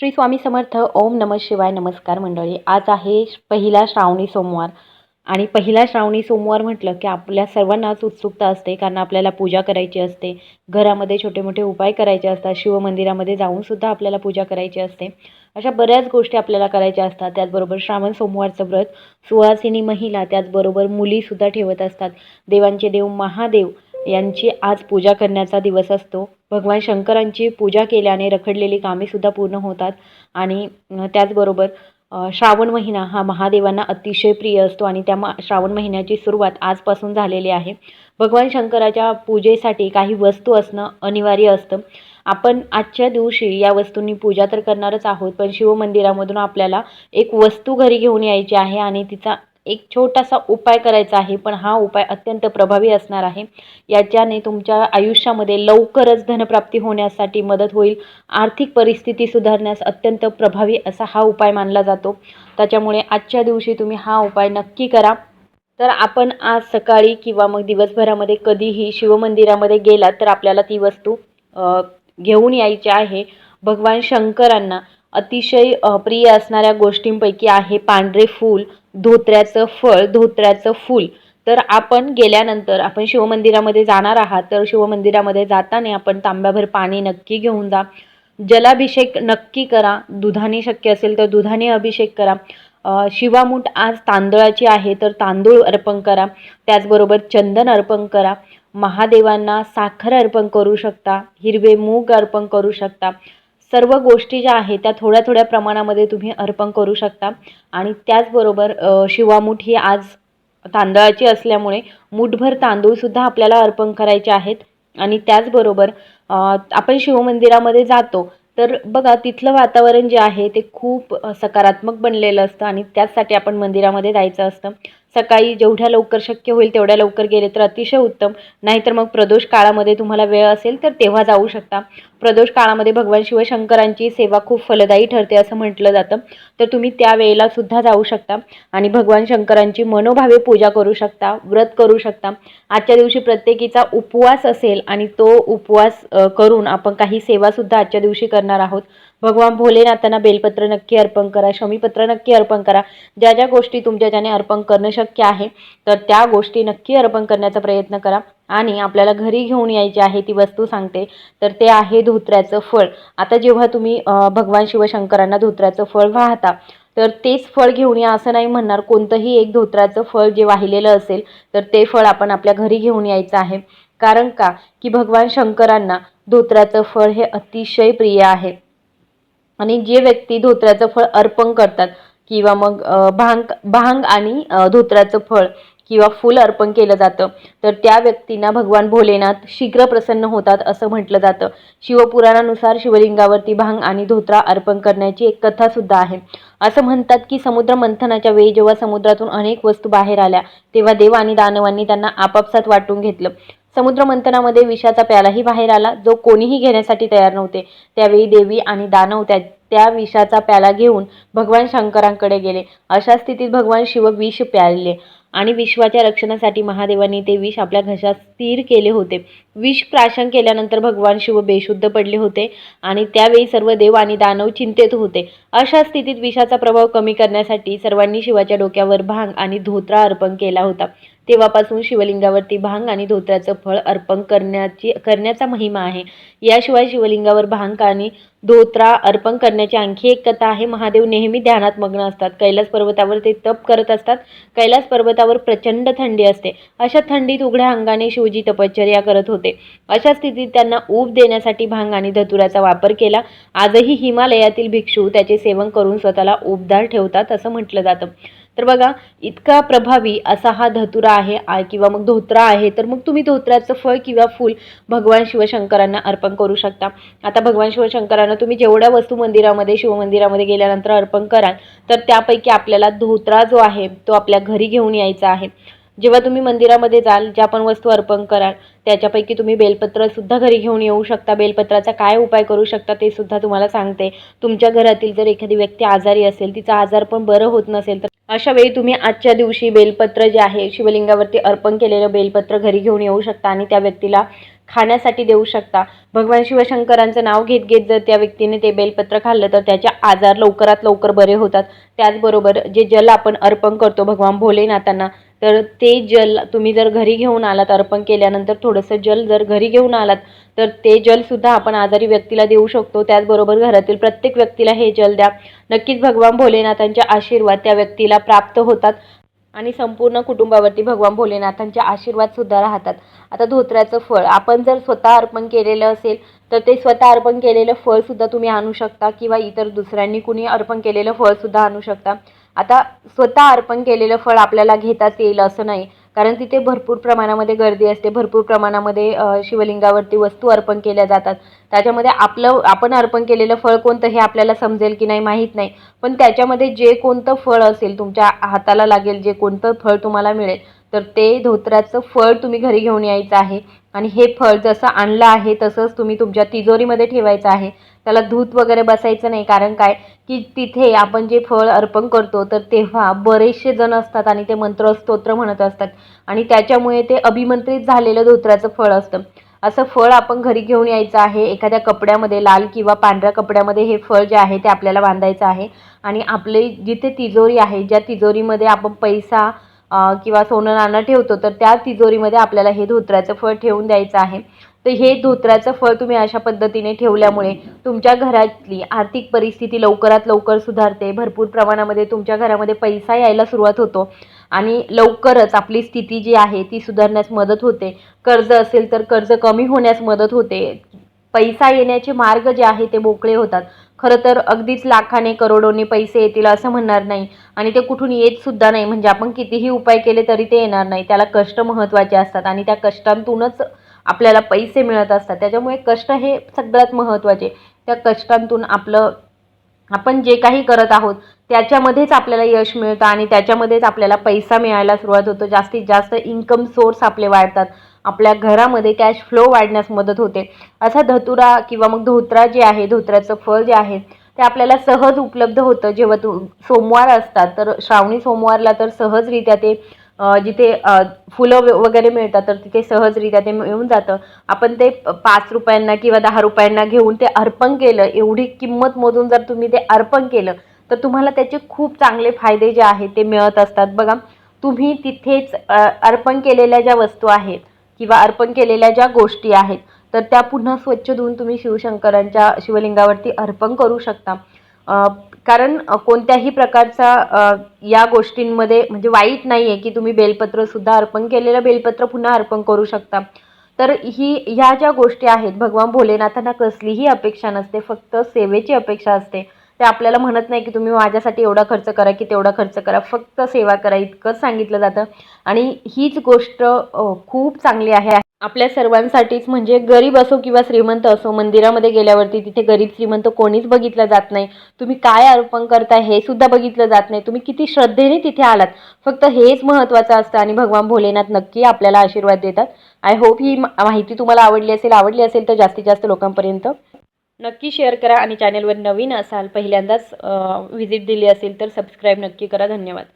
श्री स्वामी समर्थ ओम नम शिवाय नमस्कार मंडळी. आज आहे पहिला श्रावणी सोमवार. आणि पहिला श्रावणी सोमवार म्हटलं की आपल्या सर्वांनाच उत्सुकता असते कारण आपल्याला पूजा करायची असते. घरामध्ये छोटे मोठे उपाय करायचे असतात. शिवमंदिरामध्ये जाऊनसुद्धा आपल्याला पूजा करायची असते. अशा बऱ्याच गोष्टी आपल्याला करायच्या असतात. त्याचबरोबर श्रावण सोमवारचं व्रत. सुहासिनी महिला त्याचबरोबर मुलीसुद्धा ठेवत असतात. देवांचे देव महादेव यांची आज पूजा करण्याचा दिवस असतो. भगवान शंकरांची पूजा केल्याने रखडलेली कामेसुद्धा पूर्ण होतात. आणि त्याचबरोबर श्रावण महिना हा महादेवांना अतिशय प्रिय असतो आणि त्या मा श्रावण महिन्याची सुरुवात आजपासून झालेली आहे. भगवान शंकराच्या पूजेसाठी काही वस्तू असणं अनिवार्य असतं. आपण आजच्या दिवशी या वस्तूंनी पूजा तर करणारच आहोत पण शिवमंदिरामधून आपल्याला एक वस्तू घरी घेऊन यायची आहे आणि तिचा एक छोटासा उपाय करायचा आहे पण हा उपाय अत्यंत प्रभावी असणार आहे. याच्याने तुमच्या आयुष्यामध्ये लवकरच धनप्राप्ती होण्यासाठी मदत होईल. आर्थिक परिस्थिती सुधारण्यास अत्यंत प्रभावी असा हा उपाय मानला जातो. त्याच्यामुळे आजच्या दिवशी तुम्ही हा उपाय नक्की करा. तर आपण आज सकाळी किंवा मग दिवसभरामध्ये कधीही शिवमंदिरामध्ये गेलात तर आपल्याला ती वस्तू घेऊन यायची आहे. भगवान शंकरांना अतिशय प्रिय असणाऱ्या गोष्टींपैकी आहे पांढरे फूल धोत्र्याचं फळ धोत्र्याचं फूल. तर आपण गेल्यानंतर आपण शिवमंदिरामध्ये जाणार आहात. तर शिवमंदिरामध्ये जाताना आपण तांब्याभर पाणी नक्की घेऊन जा. जलाभिषेक नक्की करा. दुधाने शक्य असेल तर दुधाने अभिषेक करा. शिवामूठ आज तांदळाची आहे तर तांदूळ अर्पण करा. त्याचबरोबर चंदन अर्पण करा. महादेवांना साखर अर्पण करू शकता. हिरवे मूग अर्पण करू शकता. सर्व गोष्टी ज्या आहेत त्या थोड्या थोड्या प्रमाणामध्ये तुम्ही अर्पण करू शकता. आणि त्याचबरोबर शिवामूठ ही आज तांदळाची असल्यामुळे मूठभर तांदूळसुद्धा आपल्याला अर्पण करायचे आहेत. आणि त्याचबरोबर आपण शिवमंदिरामध्ये जातो तर बघा तिथलं वातावरण जे आहे ते खूप सकारात्मक बनलेलं असतं. आणि त्याचसाठी आपण मंदिरामध्ये जायचं असतं. सकाळी जेवढ्या लवकर शक्य होईल तेवढ्या लवकर गेले तर अतिशय उत्तम. नाहीतर मग प्रदोष काळामध्ये तुम्हाला वेळ असेल तर तेव्हा जाऊ शकता. प्रदोष काळामध्ये भगवान शिवशंकरांची सेवा खूप फलदायी ठरते असं म्हटलं जातं. तर तुम्ही त्या वेळेला सुद्धा जाऊ शकता आणि भगवान शंकरांची मनोभावे पूजा करू शकता व्रत करू शकता. आजच्या दिवशी प्रत्येकीचा उपवास असेल आणि तो उपवास करून आपण काही सेवासुद्धा आजच्या दिवशी करणार आहोत. भगवान भोलेनाथांना बेलपत्र नक्की अर्पण करा शमीपत्र नक्की अर्पण करा. ज्या ज्या गोष्टी तुमच्या ज्याने अर्पण करणं शक्य आहे तर त्या गोष्टी नक्की अर्पण करण्याचा प्रयत्न करा. आणि आपल्याला घरी घेऊन यायची आहे ती वस्तू सांगते तर ते आहे धोत्र्याचं फळ. आता जेव्हा तुम्ही भगवान शिवशंकरांना धोत्र्याचं फळ वाहता तर तेच फळ घेऊन या असं नाही म्हणणार. कोणतंही एक धोत्राचं फळ जे वाहिलेलं असेल तर ते फळ आपण आपल्या घरी घेऊन यायचं आहे. कारण का? की भगवान शंकरांना धोत्राचं फळ हे अतिशय प्रिय आहे. आणि जे व्यक्ती धोत्राचं फळ अर्पण करतात किंवा मग भांग भांग आणि धोत्राचं फळ किंवा फूल अर्पण केलं जातं तर त्या व्यक्तींना भगवान भोलेनाथ शीघ्र प्रसन्न होतात असं म्हटलं जातं. शिवपुराणानुसार शिवलिंगावरती भांग आणि धोत्रा अर्पण करण्याची एक कथा सुद्धा आहे. असं म्हणतात की समुद्र मंथनाच्या वेळी जेव्हा समुद्रातून अनेक वस्तू बाहेर आल्या तेव्हा देव आणि दानवांनी त्यांना आपापसात वाटून घेतलं. समुद्र मंथनामध्ये विषाचा प्यालाही बाहेर आला जो कोणीही घेण्यासाठी तयार नव्हते. त्यावेळी देवी आणि दानव त्या त्या विषाचा प्याला घेऊन भगवान शंकरांकडे गेले. अशा स्थितीत भगवान शिव विष प्याले आणि विश्वाच्या रक्षणासाठी महादेवांनी ते विष आपल्या घशात स्थिर केले होते. विष प्राशन केल्यानंतर भगवान शिव बेशुद्ध पडले होते आणि त्यावेळी सर्व देव आणि दानव चिंतेत होते. अशा स्थितीत विषाचा प्रभाव कमी करण्यासाठी सर्वांनी शिवाच्या डोक्यावर भांग आणि धोत्रा अर्पण केला होता. तेव्हापासून शिवलिंगावरती भांग आणि धोत्राचं फळ अर्पण करण्याची करण्याचा महिमा आहे. याशिवाय शिवलिंगावर भांग आणि धोत्रा अर्पण करण्याची आणखी एक कथा आहे. महादेव नेहमी ध्यानात मग्न असतात. कैलास पर्वतावर ते तप करत असतात. कैलास पर्वतावर प्रचंड थंडी असते. अशा थंडीत उघड्या अंगाने शिवजी तपश्चर्या करत होते. अशा स्थितीत त्यांना ऊब देण्यासाठी भांग आणि धतुराचा वापर केला. आजही हिमालयातील भिक्षू त्याचे सेवन करून स्वतःला उबदार ठेवतात असं म्हटलं जातं. तर बघा इतका प्रभावी असा हा धतुरा आहे किंवा मग धोत्रा आहे तर मग तुम्ही धोत्राचं फळ किंवा फूल भगवान शिवशंकरांना अर्पण करू शकता. आता भगवान शिवशंकरांना तुम्ही जेवढ्या वस्तू मंदिरामध्ये शिवमंदिरामध्ये गेल्यानंतर अर्पण कराल तर त्यापैकी आपल्याला धोत्रा जो आहे तो आपल्या घरी घेऊन यायचा आहे. जेव्हा तुम्ही मंदिरामध्ये जाल ज्या पण वस्तू अर्पण कराल त्याच्यापैकी तुम्ही बेलपत्रसुद्धा घरी घेऊन येऊ शकता. बेलपत्राचा काय उपाय करू शकता ते सुद्धा तुम्हाला सांगते. तुमच्या घरातील जर एखादी व्यक्ती आजारी असेल तिचा आजार पण बरं होत नसेल तर अशा वेळी तुम्ही आजच्या दिवशी बेलपत्र जे आहे शिवलिंगावरती अर्पण केलेलं बेलपत्र घरी घेऊन येऊ शकता आणि त्या व्यक्तीला खाण्यासाठी देऊ शकता. भगवान शिवशंकरांचं नाव घेत घेत जर त्या व्यक्तीने ते बेलपत्र खाल्लं तर त्याचे आजार लवकरात लवकर बरे होतात. त्याचबरोबर जे जल आपण अर्पण करतो भगवान भोलेनाथांना तर ते जल तुम्ही जर घरी घेऊन आलात अर्पण केल्यानंतर थोडंसं जल जर घरी घेऊन आलात तर ते जलसुद्धा आपण आजारी व्यक्तीला देऊ शकतो. त्याचबरोबर घरातील प्रत्येक व्यक्तीला हे जल द्या. नक्कीच भगवान भोलेनाथांचे आशीर्वाद त्या व्यक्तीला प्राप्त होतात आणि संपूर्ण कुटुंबावरती भगवान भोलेनाथांचे आशीर्वादसुद्धा राहतात. आता धोत्र्याचं फळ आपण जर स्वतः अर्पण केलेलं असेल तर ते स्वतः अर्पण केलेलं फळसुद्धा तुम्ही आणू शकता किंवा इतर दुसऱ्यांनी कुणी अर्पण केलेलं फळसुद्धा आणू शकता. आता स्वतः अर्पण केलेलं फळ आपल्याला घेताच येईल असं नाही. कारण तिथे भरपूर प्रमाणामध्ये गर्दी असते भरपूर प्रमाणामध्ये शिवलिंगावरती वस्तू अर्पण केल्या जातात. त्याच्यामध्ये आपलं आपण अर्पण केलेलं फळ कोणतं हे आपल्याला समजेल की नाही माहीत नाही. पण त्याच्यामध्ये जे कोणतं फळ असेल तुमच्या हाताला लागेल जे कोणतं फळ तुम्हाला मिळेल तर ते धोत्राचं फळ तुम्ही घरी घेऊन यायचं आहे. आणि हे फळ जसं आणलं आहे तसंच तुम्ही तुमच्या तिजोरीमध्ये ठेवायचं आहे. त्याला धूत वगैरे बसायचं नाही कारण काय? की तिथे आपण जे फळ अर्पण करतो तर तेव्हा बरेचसे जण असतात आणि ते मंत्र स्तोत्र म्हणत असतात. आणि त्याच्यामुळे ते अभिमंत्रित झालेलं धोत्राचं फळ असतं. असं फळ आपण घरी घेऊन यायचं आहे एखाद्या कपड्यामध्ये लाल किंवा पांढऱ्या कपड्यामध्ये हे फळ जे आहे ते आपल्याला बांधायचं आहे. आणि आपले जिथे तिजोरी आहे ज्या तिजोरीमध्ये आपण पैसा किंवा सोनं नाणं ठेवतो तर त्या तिजोरीमध्ये आपल्याला हे धोत्र्याचं फळ ठेवून द्यायचं आहे. तर हे धोत्र्याचं फळ तुम्ही अशा पद्धतीने ठेवल्यामुळे तुमच्या घरातली आर्थिक परिस्थिती लवकरात लवकर सुधारते. भरपूर प्रमाणामध्ये तुमच्या घरामध्ये पैसा यायला सुरुवात होतो आणि लवकरच आपली स्थिती जी आहे ती सुधारण्यास मदत होते. कर्ज असेल तर कर्ज कमी होण्यास मदत होते. पैसा येण्याचे मार्ग जे आहे ते मोकळे होतात. खरं तर अगदीच लाखाने करोडोने पैसे येतील असं म्हणणार नाही. आणि ते कुठून येत सुद्धा नाही. म्हणजे आपण कितीही उपाय केले तरी ते येणार नाही. त्याला कष्ट महत्त्वाचे असतात आणि त्या कष्टांतूनच आपल्याला पैसे मिळत असतात. त्याच्यामुळे कष्ट हे सगळ्यात महत्त्वाचे. त्या कष्टांतून आपलं आपण जे काही करत आहोत त्याच्यामध्येच आपल्याला यश मिळतं आणि त्याच्यामध्येच आपल्याला पैसा मिळायला सुरुवात होतो. जास्तीत जास्त इन्कम सोर्स आपले वाढतात. आपल्या घरामध्ये कॅश फ्लो वाढण्यास मदत होते. असा धतुरा किंवा मग धोत्रा जे आहे धोत्र्याचं फळ जे आहे ते आपल्याला सहज उपलब्ध होतं. जेव्हा तू सोमवार असतात तर श्रावणी सोमवारला तर सहजरित्या ते जिथे फुलं वगैरे मिळतात तर तिथे सहजरित्या ते मिळून जातं. आपण ते पाच रुपयांना किंवा दहा रुपयांना घेऊन ते अर्पण केलं एवढी किंमत मोजून जर तुम्ही ते अर्पण केलं तर तुम्हाला त्याचे खूप चांगले फायदे जे आहेत ते मिळत असतात. बघा तुम्ही तिथेच अर्पण केलेल्या ज्या वस्तू आहेत किंवा अर्पण केलेल्या ज्या गोष्टी आहेत तर त्या पुन्हा स्वच्छ धुवून तुम्ही शिवशंकरांच्या शिवलिंगावरती अर्पण करू शकता. कारण कोणत्याही प्रकारचा या गोष्टींमध्ये म्हणजे वाईट नाही आहे की तुम्ही बेलपत्रसुद्धा अर्पण केलेलं बेलपत्र पुन्हा अर्पण करू शकता. तर ही ह्या ज्या गोष्टी आहेत भगवान भोलेनाथांना कसलीही अपेक्षा नसते फक्त सेवेची अपेक्षा असते. ते आपल्याला म्हणत नाही की तुम्ही माझ्यासाठी एवढा खर्च करा की तेवढा खर्च करा. फक्त सेवा करा इतकंच सांगितलं जातं. आणि हीच गोष्ट खूप चांगली आहे. आपल्या सर्वांसाठीच म्हणजे गरीब असो किंवा श्रीमंत असो मंदिरामध्ये गेल्यावरती तिथे गरीब श्रीमंत कोणीच बघितलं जात नाही. तुम्ही काय अर्पण करताय हे सुद्धा बघितलं जात नाही. तुम्ही किती श्रद्धेने तिथे आलात. फक्त हेच महत्त्वाचं असतं आणि भगवान भोलेनाथ नक्की आपल्याला आशीर्वाद देतात. आय होप ही माहिती तुम्हाला आवडली असेल आवडली असेल तर जास्तीत जास्त लोकांपर्यंत नक्की शेअर करा आणि चॅनलवर नवीन असाल पहिल्यांदाच व्हिजिट दिली असेल तर सबस्क्राईब नक्की करा. धन्यवाद.